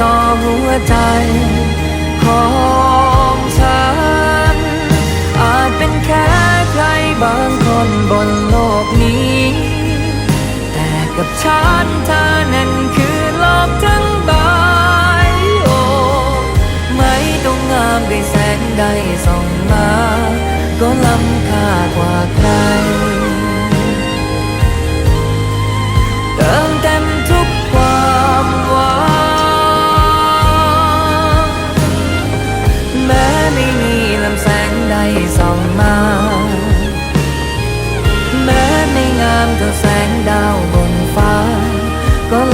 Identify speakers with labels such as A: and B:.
A: ต่อหัวใจของฉัน อาจเป็นแค่ใครบางคนบนโลกนี้ แต่กับฉันเธอนั้นคือโลกทั้งใบโอ้ไม่ต้องงามด้วยแสงใดส่องมา ก็ล้ำค่ากว่า dòng ma mẹ mình ngàn cơn sáng đau bùng phá có